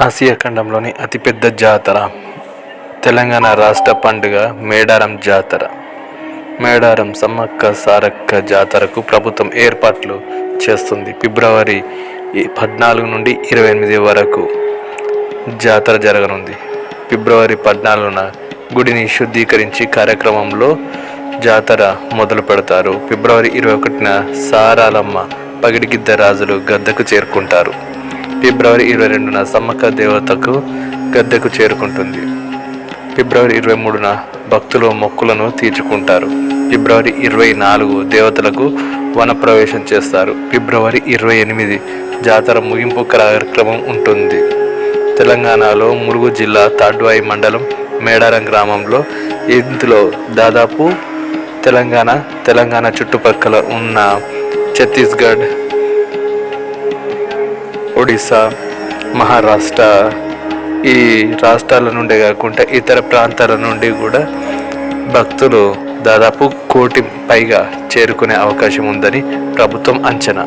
Asia ఖండంలోని అతిపెద్ద జాతర తెలంగాణ రాష్ట్ర పండుగ మేడారం జాతర. మేడారం సమ్మక్క సారక్క జాతరకు ప్రభుత్వం ఏర్పాట్లు చేస్తుంది. ఫిబ్రవరి పద్నాలుగు నుండి ఇరవై ఎనిమిది వరకు జాతర జరగనుంది. ఫిబ్రవరి పద్నాలుగున గుడిని శుద్ధీకరించి కార్యక్రమంలో జాతర మొదలు పెడతారు. ఫిబ్రవరి ఇరవై ఒకటిన సారాలమ్మ పగిడిగిద్ద రాజులు గద్దకు చేరుకుంటారు. ఫిబ్రవరి ఇరవై రెండున సమ్మక్క దేవతకు గద్దెకు చేరుకుంటుంది. ఫిబ్రవరి ఇరవై మూడున భక్తులు మొక్కులను తీర్చుకుంటారు. ఫిబ్రవరి ఇరవై నాలుగు దేవతలకు వనప్రవేశం చేస్తారు. ఫిబ్రవరి ఇరవై ఎనిమిది జాతర ముగింపు కార్యక్రమం ఉంటుంది. తెలంగాణలో ములుగు జిల్లా తాడ్వాయి మండలం మేడారం గ్రామంలో ఇందులో దాదాపు తెలంగాణ తెలంగాణ చుట్టుపక్కల ఉన్న ఛత్తీస్గఢ్ ఒడిస్సా మహారాష్ట్ర ఈ రాష్ట్రాల నుండే కాకుండా ఇతర ప్రాంతాల నుండి కూడా భక్తులు దాదాపు కోటి పైగా చేరుకునే అవకాశం ఉందని ప్రభుత్వం అంచనా.